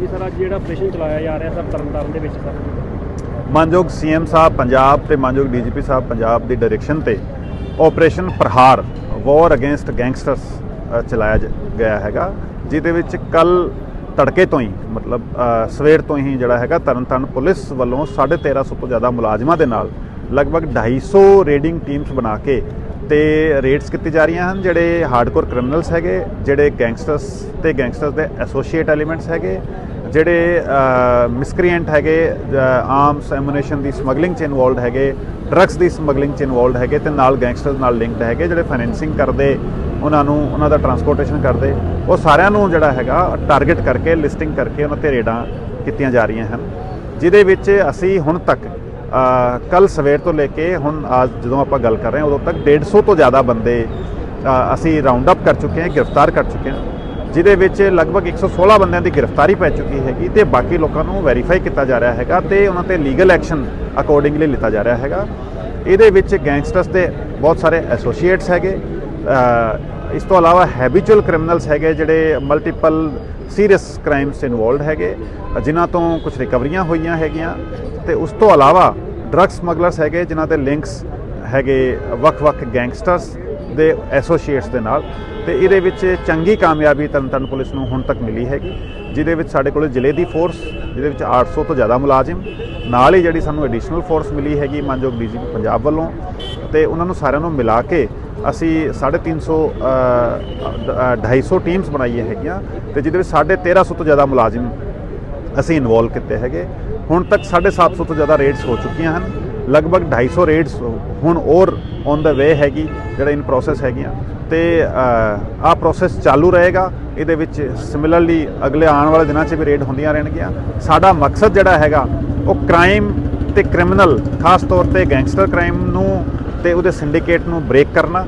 ਹਾਂਜੀ ਸਰ, ਅੱਜ ਜਿਹੜਾ ਆਪਰੇਸ਼ਨ ਚਲਾਇਆ ਜਾ ਰਿਹਾ ਸਰ, ਤਰਨਤਾਰਨ ਦੇ ਵਿੱਚ ਸਰ। ਮਾਨਯੋਗ ਸੀਐਮ ਸਾਹਿਬ ਪੰਜਾਬ ਤੇ ਮਾਨਯੋਗ ਡੀਜੀਪੀ ਸਾਹਿਬ ਪੰਜਾਬ ਦੀ ਡਾਇਰੈਕਸ਼ਨ ਤੇ operation Prahar war against gangsters ਚਲਾਇਆ ਗਿਆ ਹੈਗਾ, ਜਿਹਦੇ ਵਿੱਚ ਕੱਲ ਤੜਕੇ ਤੋਂ ਹੀ, ਮਤਲਬ ਸਵੇਰ ਤੋਂ ਹੀ ਜਿਹੜਾ ਹੈਗਾ ਤਰਨਤਾਰਨ ਪੁਲਿਸ ਵੱਲੋਂ 1350 ਤੋਂ ਜ਼ਿਆਦਾ ਮੁਲਾਜ਼ਮਾਂ ਦੇ ਨਾਲ ਲਗਭਗ 250 ਰੇਡਿੰਗ ਟੀਮਸ ਬਣਾ ਕੇ ਤੇ ਰੇਟਸ ਕੀਤੀ ਜਾ ਰਹੀਆਂ ਹਨ, ਜਿਹੜੇ ਹਾਰਡਕੋਰ ਕ੍ਰਿਮੀਨਲਸ ਹੈਗੇ, ਜਿਹੜੇ ਗੈਂਗਸਟਰਸ ਤੇ ਗੈਂਗਸਟਰਸ ਦੇ ਐਸੋਸੀਏਟ ਐਲੀਮੈਂਟਸ ਹੈਗੇ, ਜਿਹੜੇ ਮਿਸਕ੍ਰੀਐਂਟ ਹੈਗੇ ਆਰਮਸ ਐਮੂਨੇਸ਼ਨ ਦੀ ਸਮਗਲਿੰਗ ਚ ਇਨਵੋਲਡ ਹੈਗੇ ਡਰੱਗਸ ਦੀ ਸਮਗਲਿੰਗ ਚ ਇਨਵੋਲਡ ਹੈਗੇ ਤੇ ਨਾਲ ਗੈਂਗਸਟਰਸ ਨਾਲ ਲਿੰਕਡ ਹੈਗੇ, ਜਿਹੜੇ ਫਾਈਨੈਂਸਿੰਗ ਕਰਦੇ, ਉਹਨਾਂ ਨੂੰ, ਉਹਨਾਂ ਦਾ ਟਰਾਂਸਪੋਰਟੇਸ਼ਨ ਕਰਦੇ, ਉਹ ਸਾਰਿਆਂ ਨੂੰ ਜਿਹੜਾ ਹੈਗਾ ਟਾਰਗੇਟ ਕਰਕੇ ਲਿਸਟਿੰਗ ਕਰਕੇ ਉਹਨਾਂ ਤੇ ਰੇਡਾਂ ਕੀਤੀਆਂ ਜਾ ਰਹੀਆਂ ਹਨ। ਜਿਹਦੇ ਵਿੱਚ ਅਸੀਂ ਹੁਣ ਤੱਕ ਕੱਲ ਸਵੇਰ ਤੋਂ ਲੈ ਕੇ ਹੁਣ ਅੱਜ ਜਦੋਂ ਆਪਾਂ ਗੱਲ ਕਰ ਰਹੇ ਹਾਂ, ਉਦੋਂ ਤੱਕ 150 ਤੋਂ ਜ਼ਿਆਦਾ ਬੰਦੇ ਅਸੀਂ ਰਾਉਂਡ ਅਪ ਕਰ ਚੁੱਕੇ ਹਾਂ, ਗ੍ਰਿਫਤਾਰ ਕਰ ਚੁੱਕੇ ਹਾਂ, ਜਿਹਦੇ ਵਿੱਚ ਲਗਭਗ 116 ਬੰਦਿਆਂ ਦੀ ਗ੍ਰਿਫਤਾਰੀ ਪੈ ਚੁੱਕੀ ਹੈਗੀ ਤੇ ਬਾਕੀ ਲੋਕਾਂ ਨੂੰ ਵੈਰੀਫਾਈ ਕੀਤਾ ਜਾ ਰਿਹਾ ਹੈਗਾ ਤੇ ਉਹਨਾਂ ਤੇ ਲੀਗਲ ਐਕਸ਼ਨ ਅਕੋਰਡਿੰਗਲੀ ਲਿੱਤਾ ਜਾ ਰਿਹਾ ਹੈਗਾ। ਇਹਦੇ ਵਿੱਚ ਗੈਂਗਸਟਰਸ ਦੇ ਬਹੁਤ ਸਾਰੇ ਐਸੋਸੀਏਟਸ ਹੈਗੇ ਇਸ ਤੋਂ ਇਲਾਵਾ ਹੈਬਿਚੁਅਲ ਕ੍ਰਿਮੀਨਲਸ ਹੈਗੇ ਜਿਹੜੇ ਮਲਟੀਪਲ ਸੀਰੀਅਸ ਕ੍ਰਾਈਮਸ ਇਨਵੋਲਡ ਹੈਗੇ, ਜਿਨ੍ਹਾਂ ਤੋਂ ਕੁਝ ਰਿਕਵਰੀਆਂ ਹੋਈਆਂ ਹੈਗੀਆਂ। ਤੇ ਉਸ ਤੋਂ ਇਲਾਵਾ ਡਰੱਗ ਸਮਗਲਰਸ ਹੈਗੇ, ਜਿਨ੍ਹਾਂ ਦੇ ਲਿੰਕਸ ਹੈਗੇ ਵੱਖ-ਵੱਖ ਗੈਂਗਸਟਰਸ ਦੇ ਐਸੋਸੀਏਟਸ ਦੇ ਨਾਲ ਤੇ ਇਹਦੇ ਵਿੱਚ ਚੰਗੀ ਕਾਮਯਾਬੀ ਤਰਨਤਾਰਨ ਪੁਲਿਸ ਨੂੰ ਹੁਣ ਤੱਕ ਮਿਲੀ ਹੈਗੀ, ਜਿਹਦੇ ਵਿੱਚ ਸਾਡੇ ਕੋਲ ਜ਼ਿਲ੍ਹੇ ਦੀ ਫੋਰਸ ਜਿਹਦੇ ਵਿੱਚ 800 ਤੋਂ ਜ਼ਿਆਦਾ ਮੁਲਾਜ਼ਮ, ਨਾਲ ਹੀ ਜਿਹੜੀ ਸਾਨੂੰ ਐਡੀਸ਼ਨਲ ਫੋਰਸ ਮਿਲੀ ਹੈਗੀ ਮਾਨਯੋਗ ਡੀਜੀਪੀ ਪੰਜਾਬ ਵੱਲੋਂ ਤੇ ਉਹਨਾਂ ਨੂੰ ਸਾਰਿਆਂ ਨੂੰ ਮਿਲਾ ਕੇ ਅਸੀਂ 350 250 ਟੀਮਸ ਬਣਾਈਆਂ ਹੈਗੀਆਂ ਤੇ ਜਿਹਦੇ ਵਿੱਚ 1350 ਤੋਂ ਜ਼ਿਆਦਾ ਮੁਲਾਜ਼ਮ ਅਸੀਂ ਇਨਵੋਲਵ ਕੀਤੇ ਹੈਗੇ। ਹੁਣ ਤੱਕ 750 ਤੋਂ ਜ਼ਿਆਦਾ ਰੇਡਸ ਹੋ ਚੁੱਕੀਆਂ ਹਨ। ਲਗਭਗ 250 ਰੇਡਸ ਹੁਣ ਔਰ ਔਨ ਦਾ ਵੇ ਹੈਗੀ, ਜਿਹੜਾ ਇਨ ਪ੍ਰੋਸੈਸ ਹੈਗੀਆਂ। ਤੇ ਆਹ ਪ੍ਰੋਸੈਸ ਚਾਲੂ ਰਹੇਗਾ। ਇਹਦੇ ਵਿੱਚ ਸਿਮਿਲਰਲੀ ਅਗਲੇ ਆਉਣ ਵਾਲੇ ਦਿਨਾਂ 'ਚ ਵੀ ਰੇਡ ਹੁੰਦੀਆਂ ਰਹਿਣਗੀਆਂ। ਸਾਡਾ ਮਕਸਦ ਜਿਹੜਾ ਹੈਗਾ, ਉਹ ਕ੍ਰਾਈਮ ਤੇ ਕ੍ਰਿਮੀਨਲ ਖਾਸ ਤੌਰ ਤੇ ਗੈਂਗਸਟਰ ਕ੍ਰਾਈਮ ਨੂੰ ਤੇ ਉਹਦੇ ਸਿੰਡੀਕੇਟ ਨੂੰ ਬ੍ਰੇਕ ਕਰਨਾ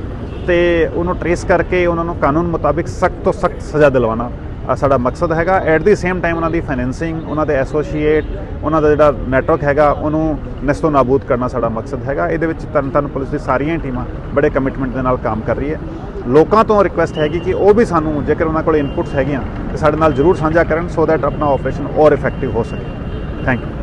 ਤੇ ਉਹਨੂੰ ਟਰੇਸ ਕਰਕੇ ਉਹਨਾਂ ਨੂੰ ਕਾਨੂੰਨ ਮੁਤਾਬਿਕ ਸਖਤ ਤੋਂ ਸਖਤ ਸਜ਼ਾ ਦਿਲਵਾਉਣਾ। ਸਾਡਾ ਮਕਸਦ ਹੈਗਾ ਐਟ ਦੀ ਸੇਮ ਟਾਈਮ ਉਹਨਾਂ ਦੀ ਫਾਈਨੈਂਸਿੰਗ ਉਹਨਾਂ ਦੇ ਐਸੋਸੀਏਟ ਉਹਨਾਂ ਦਾ ਜਿਹੜਾ ਨੈਟਵਰਕ ਹੈਗਾ, ਉਹਨੂੰ ਨਸਤੋ ਨਾਬੂਦ ਕਰਨਾ ਸਾਡਾ ਮਕਸਦ ਹੈਗਾ। ਇਹਦੇ ਵਿੱਚ ਤਰਨਤਾਰਨ ਪੁਲਿਸ ਦੀ ਸਾਰੀਆਂ ਟੀਮਾਂ ਬੜੇ ਕਮਿਟਮੈਂਟ ਦੇ ਨਾਲ ਕੰਮ ਕਰ ਰਹੀ ਹੈ। ਲੋਕਾਂ ਤੋਂ ਰਿਕੁਐਸਟ ਹੈਗੀ ਕਿ ਉਹ ਵੀ ਸਾਨੂੰ, ਜੇਕਰ ਉਹਨਾਂ ਕੋਲ ਇਨਪੁਟਸ ਹੈਗੀਆਂ, ਤੇ ਸਾਡੇ ਨਾਲ ਜਰੂਰ ਸਾਂਝਾ ਕਰਨ ਸੋ ਦੈਟ ਆਪਣਾ ਆਪਰੇਸ਼ਨ ਹੋਰ ਇਫੈਕਟਿਵ ਹੋ ਸਕੇ। Thank you